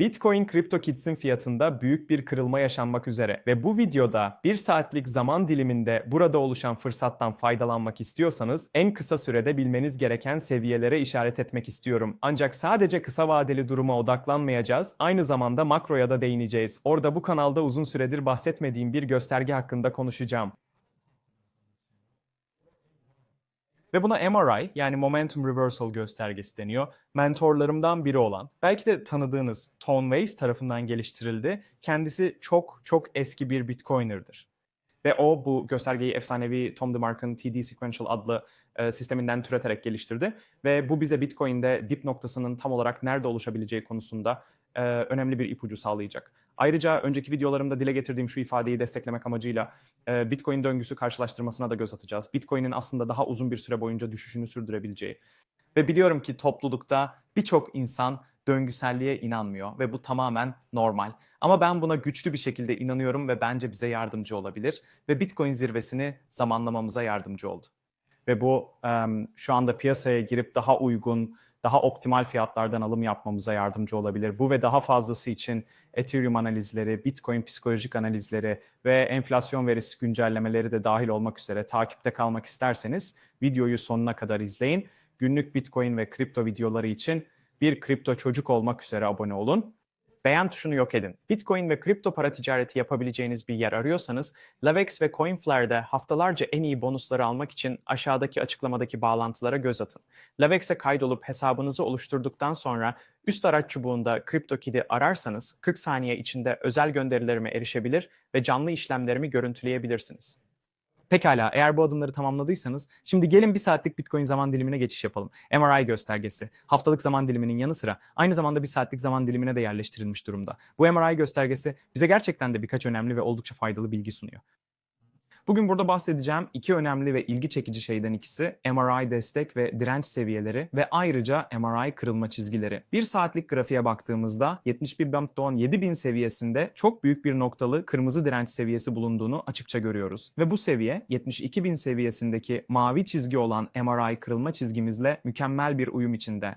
Bitcoin CryptoKitts'in fiyatında büyük bir kırılma yaşanmak üzere ve bu videoda bir saatlik zaman diliminde burada oluşan fırsattan faydalanmak istiyorsanız en kısa sürede bilmeniz gereken seviyelere işaret etmek istiyorum. Ancak sadece kısa vadeli duruma odaklanmayacağız, aynı zamanda makroya da değineceğiz. Orada bu kanalda uzun süredir bahsetmediğim bir gösterge hakkında konuşacağım. Ve buna MRI yani Momentum Reversal göstergesi deniyor. Mentorlarımdan biri olan, belki de tanıdığınız Tone Weiss tarafından geliştirildi. Kendisi çok çok eski bir Bitcoiner'dır. Ve o bu göstergeyi efsanevi Tom DeMarco'nun TD Sequential adlı e, sisteminden türeterek geliştirdi. Ve bu bize Bitcoin'de dip noktasının tam olarak nerede oluşabileceği konusunda e, önemli bir ipucu sağlayacak. Ayrıca önceki videolarımda dile getirdiğim şu ifadeyi desteklemek amacıyla e, Bitcoin döngüsü karşılaştırmasına da göz atacağız. Bitcoin'in aslında daha uzun bir süre boyunca düşüşünü sürdürebileceği. Ve biliyorum ki toplulukta birçok insan döngüselliğe inanmıyor ve bu tamamen normal. Ama ben buna güçlü bir şekilde inanıyorum ve bence bize yardımcı olabilir ve Bitcoin zirvesini zamanlamamıza yardımcı oldu. Ve bu şu anda piyasaya girip daha uygun, daha optimal fiyatlardan alım yapmamıza yardımcı olabilir. Bu ve daha fazlası için Ethereum analizleri, Bitcoin psikolojik analizleri ve enflasyon verisi güncellemeleri de dahil olmak üzere takipte kalmak isterseniz videoyu sonuna kadar izleyin. Günlük Bitcoin ve kripto videoları için bir kripto çocuk olmak üzere abone olun beğen tuşunu yok edin. Bitcoin ve kripto para ticareti yapabileceğiniz bir yer arıyorsanız, Lavex ve Coinflare'de haftalarca en iyi bonusları almak için aşağıdaki açıklamadaki bağlantılara göz atın. Lavex'e kaydolup hesabınızı oluşturduktan sonra üst araç çubuğunda CryptoKit'i ararsanız 40 saniye içinde özel gönderilerime erişebilir ve canlı işlemlerimi görüntüleyebilirsiniz. Pekala eğer bu adımları tamamladıysanız şimdi gelin bir saatlik Bitcoin zaman dilimine geçiş yapalım. MRI göstergesi haftalık zaman diliminin yanı sıra aynı zamanda bir saatlik zaman dilimine de yerleştirilmiş durumda. Bu MRI göstergesi bize gerçekten de birkaç önemli ve oldukça faydalı bilgi sunuyor. Bugün burada bahsedeceğim iki önemli ve ilgi çekici şeyden ikisi MRI destek ve direnç seviyeleri ve ayrıca MRI kırılma çizgileri. Bir saatlik grafiğe baktığımızda 71 band 7000 seviyesinde çok büyük bir noktalı kırmızı direnç seviyesi bulunduğunu açıkça görüyoruz. Ve bu seviye 72000 seviyesindeki mavi çizgi olan MRI kırılma çizgimizle mükemmel bir uyum içinde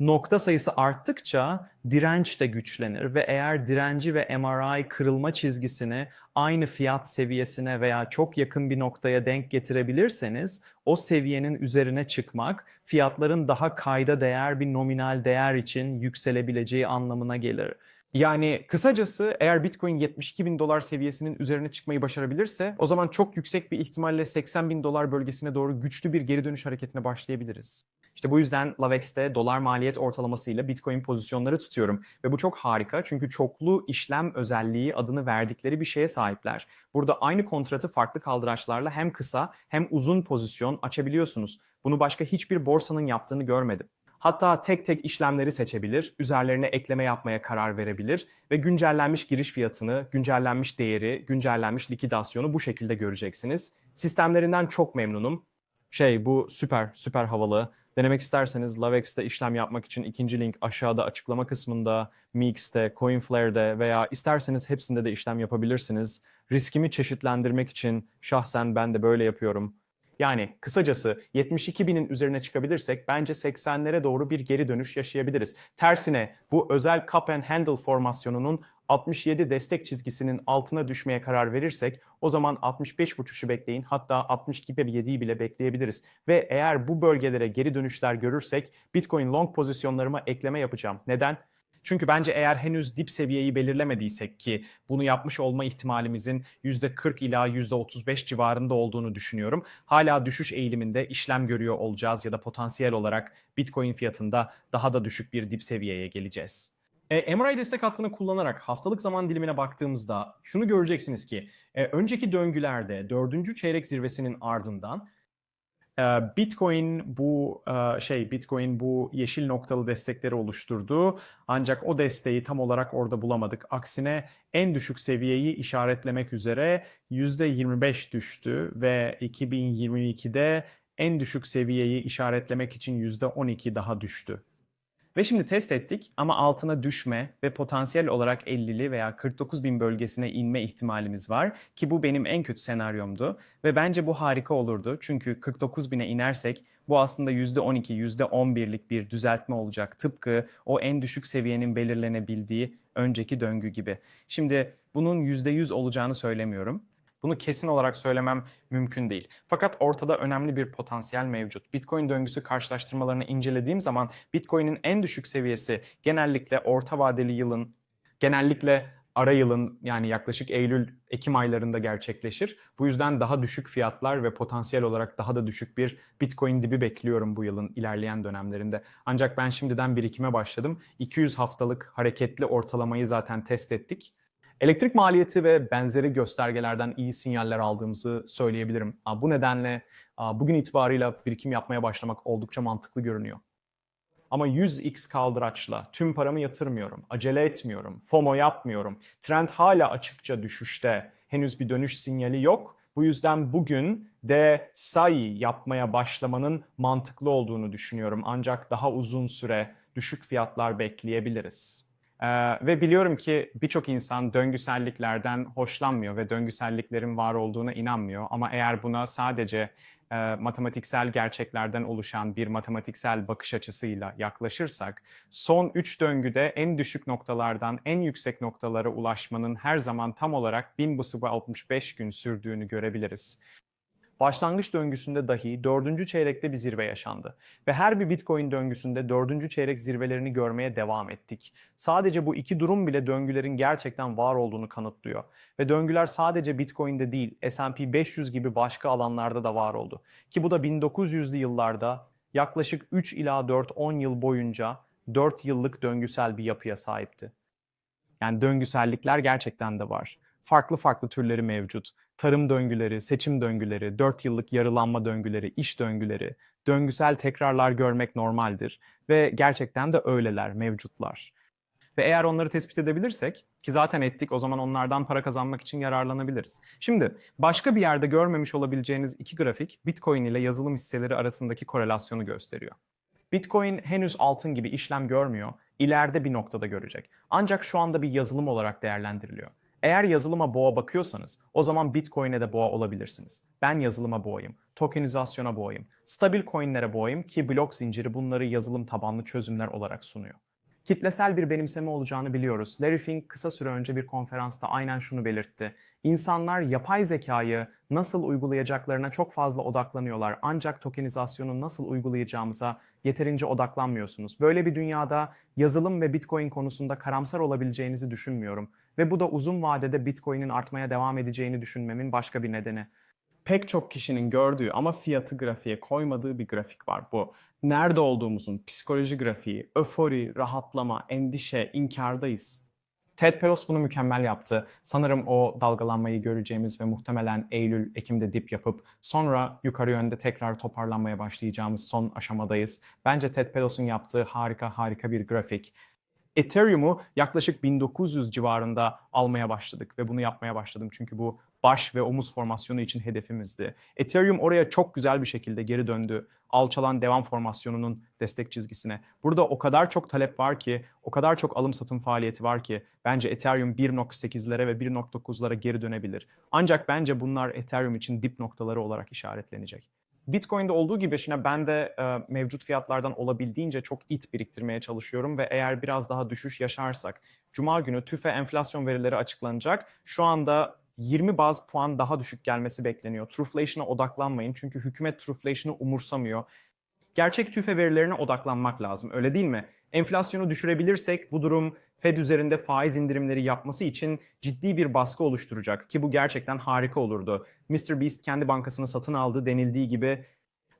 nokta sayısı arttıkça direnç de güçlenir ve eğer direnci ve MRI kırılma çizgisini aynı fiyat seviyesine veya çok yakın bir noktaya denk getirebilirseniz o seviyenin üzerine çıkmak fiyatların daha kayda değer bir nominal değer için yükselebileceği anlamına gelir. Yani kısacası eğer Bitcoin 72 bin dolar seviyesinin üzerine çıkmayı başarabilirse o zaman çok yüksek bir ihtimalle 80 bin dolar bölgesine doğru güçlü bir geri dönüş hareketine başlayabiliriz. İşte bu yüzden Lavex'te dolar maliyet ortalamasıyla Bitcoin pozisyonları tutuyorum. Ve bu çok harika çünkü çoklu işlem özelliği adını verdikleri bir şeye sahipler. Burada aynı kontratı farklı kaldıraçlarla hem kısa hem uzun pozisyon açabiliyorsunuz. Bunu başka hiçbir borsanın yaptığını görmedim. Hatta tek tek işlemleri seçebilir, üzerlerine ekleme yapmaya karar verebilir ve güncellenmiş giriş fiyatını, güncellenmiş değeri, güncellenmiş likidasyonu bu şekilde göreceksiniz. Sistemlerinden çok memnunum. Şey bu süper, süper havalı. Denemek isterseniz Lavex'te işlem yapmak için ikinci link aşağıda açıklama kısmında, Mix'te, Coinflare'de veya isterseniz hepsinde de işlem yapabilirsiniz. Riskimi çeşitlendirmek için şahsen ben de böyle yapıyorum. Yani kısacası 72 binin üzerine çıkabilirsek bence 80'lere doğru bir geri dönüş yaşayabiliriz. Tersine bu özel cup and handle formasyonunun 67 destek çizgisinin altına düşmeye karar verirsek o zaman 65.5'ü bekleyin hatta 62.7'yi bile bekleyebiliriz. Ve eğer bu bölgelere geri dönüşler görürsek Bitcoin long pozisyonlarıma ekleme yapacağım. Neden? Çünkü bence eğer henüz dip seviyeyi belirlemediysek ki bunu yapmış olma ihtimalimizin %40 ila %35 civarında olduğunu düşünüyorum. Hala düşüş eğiliminde işlem görüyor olacağız ya da potansiyel olarak Bitcoin fiyatında daha da düşük bir dip seviyeye geleceğiz. E, MRI destek hattını kullanarak haftalık zaman dilimine baktığımızda şunu göreceksiniz ki e, önceki döngülerde dördüncü çeyrek zirvesinin ardından e, Bitcoin bu e, şey Bitcoin bu yeşil noktalı destekleri oluşturdu. Ancak o desteği tam olarak orada bulamadık. Aksine en düşük seviyeyi işaretlemek üzere %25 düştü ve 2022'de en düşük seviyeyi işaretlemek için %12 daha düştü. Ve şimdi test ettik ama altına düşme ve potansiyel olarak 50'li veya 49 bin bölgesine inme ihtimalimiz var. Ki bu benim en kötü senaryomdu. Ve bence bu harika olurdu. Çünkü 49 bine inersek bu aslında %12, %11'lik bir düzeltme olacak. Tıpkı o en düşük seviyenin belirlenebildiği önceki döngü gibi. Şimdi bunun %100 olacağını söylemiyorum. Bunu kesin olarak söylemem mümkün değil. Fakat ortada önemli bir potansiyel mevcut. Bitcoin döngüsü karşılaştırmalarını incelediğim zaman Bitcoin'in en düşük seviyesi genellikle orta vadeli yılın, genellikle ara yılın yani yaklaşık Eylül-Ekim aylarında gerçekleşir. Bu yüzden daha düşük fiyatlar ve potansiyel olarak daha da düşük bir Bitcoin dibi bekliyorum bu yılın ilerleyen dönemlerinde. Ancak ben şimdiden birikime başladım. 200 haftalık hareketli ortalamayı zaten test ettik. Elektrik maliyeti ve benzeri göstergelerden iyi sinyaller aldığımızı söyleyebilirim. Bu nedenle bugün itibarıyla birikim yapmaya başlamak oldukça mantıklı görünüyor. Ama 100x kaldıraçla tüm paramı yatırmıyorum, acele etmiyorum, FOMO yapmıyorum. Trend hala açıkça düşüşte. Henüz bir dönüş sinyali yok. Bu yüzden bugün de sayı yapmaya başlamanın mantıklı olduğunu düşünüyorum. Ancak daha uzun süre düşük fiyatlar bekleyebiliriz. Ee, ve biliyorum ki birçok insan döngüselliklerden hoşlanmıyor ve döngüselliklerin var olduğuna inanmıyor. Ama eğer buna sadece e, matematiksel gerçeklerden oluşan bir matematiksel bakış açısıyla yaklaşırsak, son 3 döngüde en düşük noktalardan en yüksek noktalara ulaşmanın her zaman tam olarak 1065 gün sürdüğünü görebiliriz başlangıç döngüsünde dahi dördüncü çeyrekte bir zirve yaşandı. Ve her bir Bitcoin döngüsünde dördüncü çeyrek zirvelerini görmeye devam ettik. Sadece bu iki durum bile döngülerin gerçekten var olduğunu kanıtlıyor. Ve döngüler sadece Bitcoin'de değil, S&P 500 gibi başka alanlarda da var oldu. Ki bu da 1900'lü yıllarda yaklaşık 3 ila 4-10 yıl boyunca 4 yıllık döngüsel bir yapıya sahipti. Yani döngüsellikler gerçekten de var. Farklı farklı türleri mevcut tarım döngüleri, seçim döngüleri, 4 yıllık yarılanma döngüleri, iş döngüleri, döngüsel tekrarlar görmek normaldir ve gerçekten de öyleler, mevcutlar. Ve eğer onları tespit edebilirsek ki zaten ettik o zaman onlardan para kazanmak için yararlanabiliriz. Şimdi başka bir yerde görmemiş olabileceğiniz iki grafik Bitcoin ile yazılım hisseleri arasındaki korelasyonu gösteriyor. Bitcoin henüz altın gibi işlem görmüyor, ileride bir noktada görecek. Ancak şu anda bir yazılım olarak değerlendiriliyor. Eğer yazılıma boğa bakıyorsanız o zaman Bitcoin'e de boğa olabilirsiniz. Ben yazılıma boğayım, tokenizasyona boğayım, stabil coinlere boğayım ki blok zinciri bunları yazılım tabanlı çözümler olarak sunuyor. Kitlesel bir benimseme olacağını biliyoruz. Larry Fink kısa süre önce bir konferansta aynen şunu belirtti. İnsanlar yapay zekayı nasıl uygulayacaklarına çok fazla odaklanıyorlar. Ancak tokenizasyonu nasıl uygulayacağımıza yeterince odaklanmıyorsunuz. Böyle bir dünyada yazılım ve Bitcoin konusunda karamsar olabileceğinizi düşünmüyorum. Ve bu da uzun vadede Bitcoin'in artmaya devam edeceğini düşünmemin başka bir nedeni. Pek çok kişinin gördüğü ama fiyatı grafiğe koymadığı bir grafik var bu. Nerede olduğumuzun psikoloji grafiği, öfori, rahatlama, endişe, inkardayız. Ted Peros bunu mükemmel yaptı. Sanırım o dalgalanmayı göreceğimiz ve muhtemelen Eylül, Ekim'de dip yapıp sonra yukarı yönde tekrar toparlanmaya başlayacağımız son aşamadayız. Bence Ted Peros'un yaptığı harika harika bir grafik. Ethereum'u yaklaşık 1900 civarında almaya başladık ve bunu yapmaya başladım çünkü bu baş ve omuz formasyonu için hedefimizdi. Ethereum oraya çok güzel bir şekilde geri döndü. Alçalan devam formasyonunun destek çizgisine. Burada o kadar çok talep var ki, o kadar çok alım satım faaliyeti var ki bence Ethereum 1.8'lere ve 1.9'lara geri dönebilir. Ancak bence bunlar Ethereum için dip noktaları olarak işaretlenecek. Bitcoin'de olduğu gibi şimdi ben de e, mevcut fiyatlardan olabildiğince çok it biriktirmeye çalışıyorum ve eğer biraz daha düşüş yaşarsak Cuma günü TÜFE enflasyon verileri açıklanacak. Şu anda 20 baz puan daha düşük gelmesi bekleniyor. Trueflation'a odaklanmayın çünkü hükümet Trueflation'ı umursamıyor. Gerçek tüfe verilerine odaklanmak lazım öyle değil mi? Enflasyonu düşürebilirsek bu durum Fed üzerinde faiz indirimleri yapması için ciddi bir baskı oluşturacak ki bu gerçekten harika olurdu. Mr. Beast kendi bankasını satın aldı denildiği gibi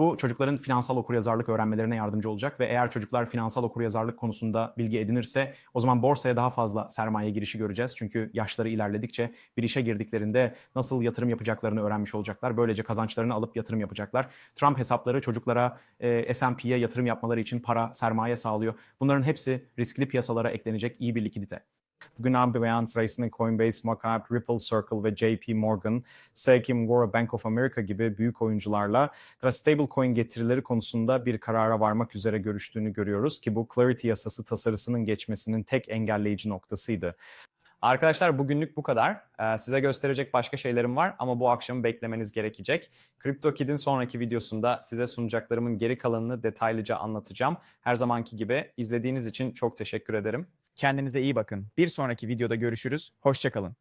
bu çocukların finansal okuryazarlık öğrenmelerine yardımcı olacak ve eğer çocuklar finansal okuryazarlık konusunda bilgi edinirse o zaman borsaya daha fazla sermaye girişi göreceğiz. Çünkü yaşları ilerledikçe bir işe girdiklerinde nasıl yatırım yapacaklarını öğrenmiş olacaklar. Böylece kazançlarını alıp yatırım yapacaklar. Trump hesapları çocuklara e, S&P'ye yatırım yapmaları için para, sermaye sağlıyor. Bunların hepsi riskli piyasalara eklenecek iyi bir likidite. Bugün beyan sırasında Coinbase, Markup, Ripple Circle ve JP Morgan, Sekim, Gora, Bank of America gibi büyük oyuncularla stablecoin getirileri konusunda bir karara varmak üzere görüştüğünü görüyoruz ki bu Clarity yasası tasarısının geçmesinin tek engelleyici noktasıydı. Arkadaşlar bugünlük bu kadar. Ee, size gösterecek başka şeylerim var ama bu akşamı beklemeniz gerekecek. CryptoKid'in sonraki videosunda size sunacaklarımın geri kalanını detaylıca anlatacağım. Her zamanki gibi izlediğiniz için çok teşekkür ederim. Kendinize iyi bakın. Bir sonraki videoda görüşürüz. Hoşçakalın.